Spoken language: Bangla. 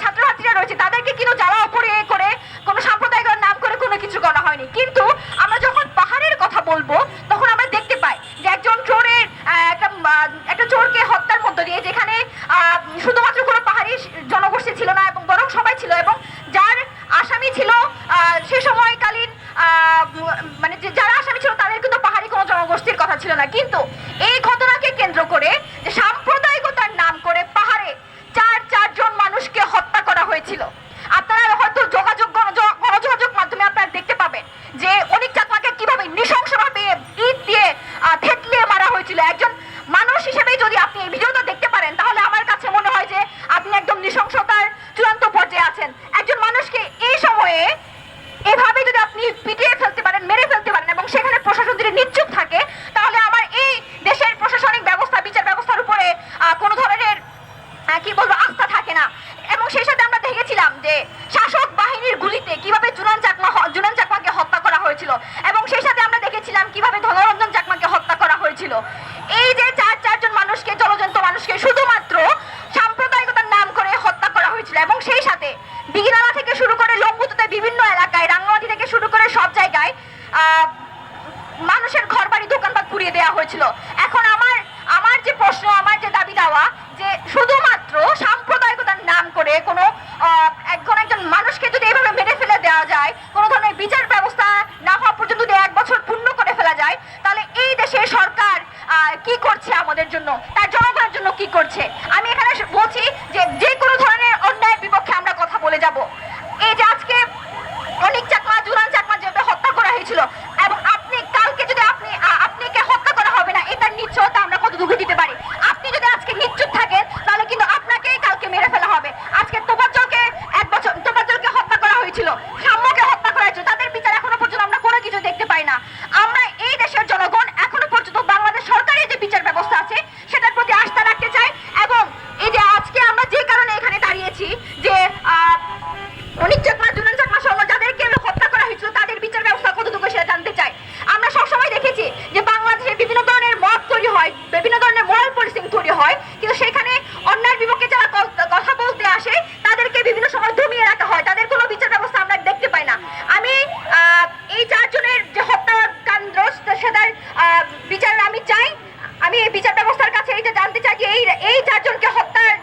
ছাত্রছাত্রীরা রয়েছে, তাদেরকে কিন্তু জ্বালা উপরে করে কোনো সাম্প্রদায়িক নাম করে কোনো কিছু করা হয়নি। কিন্তু আমরা যখন পাহাড়ের কথা বলব, তখন আমরা দেখতে পাই যে একজন চোরের একটা একটা চোরকে হত্যার মধ্য দিয়ে যেখানে শুধুমাত্র কোনো পাহাড়ি জনগোষ্ঠী ছিল না এবং বরং সবাই ছিল এবং যার আসামি ছিল সে সময়কালীন মানে যারা আসামি ছিল তাদের কিন্তু পাহাড়ি কোনো জনগোষ্ঠীর কথা ছিল না। কিন্তু মানুষ হিসেবে যদি আপনি এই ভিডিওটা দেখতে পারেন, তাহলে আমার কাছে মনে হয় যে আপনি একদম নৃশংসতার চূড়ান্ত পর্যায়ে আছেন। একজন মানুষকে এই সময়ে এভাবে যদি আপনি পিটিয়ে ফেলতে পারেন, মেরে ফেলতে পারেন এবং সেখানে প্রশাসন যদি নিশ্চুপ থাকে, তাহলে আমার এই দেশের প্রশাসনিক ব্যবস্থা, বিচার ব্যবস্থার উপরে কোনো ধরনের কি বলব, আস্থা থাকে না। এবং সেই সাথে আমরা দেখেছিলাম যে শাসক বাহিনীর গুলিতে কীভাবে জুনান চাকমা জুনান চাকমাকে হত্যা করা হয়েছিল এবং সেই সাথে আমরা দেখেছিলাম কীভাবে ধনরঞ্জন চাকমাকে হত্যা করা হয়েছিল এই যে চার চারজন মানুষকে জলজন্ত মানুষকে শুধুমাত্র সাম্প্রদায়িকতার নাম করে হত্যা করা হয়েছিল এবং সেই সাথে বিগিনালা থেকে শুরু করে লম্বুতুতে বিভিন্ন এলাকায় রাঙ্গামাটি থেকে শুরু করে সব জায়গায় আহ, মানুষের ঘর বাড়ি পুড়িয়ে দেওয়া হয়েছিল। এখন আমার আমার যে প্রশ্ন, আমার যে দাবি দেওয়া, যে শুধুমাত্র সাম্প্রদায়িকতার নাম করে কোনো একজন একজন মানুষকে যদি এভাবে মেরে ফেলে দেওয়া যায়, কোনো ধরনের বিচার ব্যবস্থা না হওয়া পর্যন্ত যদি এক বছর পূর্ণ করে ফেলা যায়, তাহলে এই দেশের সরকার কি করছে আমাদের জন্য? তার জনগণের জন্য কি করছে? আমি এখানে বলছি যে যে কোনো ধরনের অন্যায়ের বিপক্ষে আমরা কথা বলে যাব এই যে আজকে অনেক চাকমা জুলান চাকমা যেভাবে হত্যা করা হয়েছিল এবং আপনি কালকে যদি আপনি আ- আপনাকে হত্যা করা হবে না এটার নিশ্চয়তা আমরা কত দুঃখ দিতে পারি আপনি যদি আজকে নিশ্চুপ থাকেন তাহলে কিন্তু আপনাকেই কালকে মেরে ফেলা হবে আজকে তোবাজ্জলকে এক বছর তোবাজ্জলকে হত্যা করা হয়েছিল সাম্যকে হত্যা করা হয়েছিল তাদের বিচার এখনও পর্যন্ত আমরা কোনো কিছু দেখতে পাই না আমরা এই দেশের জনগণ এখনও পর্যন্ত বাংলাদেশ সরকারের যে বিচার ব্যবস্থা আছে, সেটার প্রতি আস্থা রাখতে চাই এবং এই যে আজকে আমরা যে কারণে এখানে দাঁড়িয়েছি যে হত্যা করা তাদের বিচার ব্যবস্থা কতটুকু সেটা জানতে আমরা দেখেছি যে বাংলাদেশে বিভিন্ন ধরনের মত তৈরি হয়, বিভিন্ন ধরনের পেশাদার বিচার আমি চাই। আমি এই বিচার ব্যবস্থার কাছে এইটা জানতে চাই যে এই এই চারজনকে হত্যার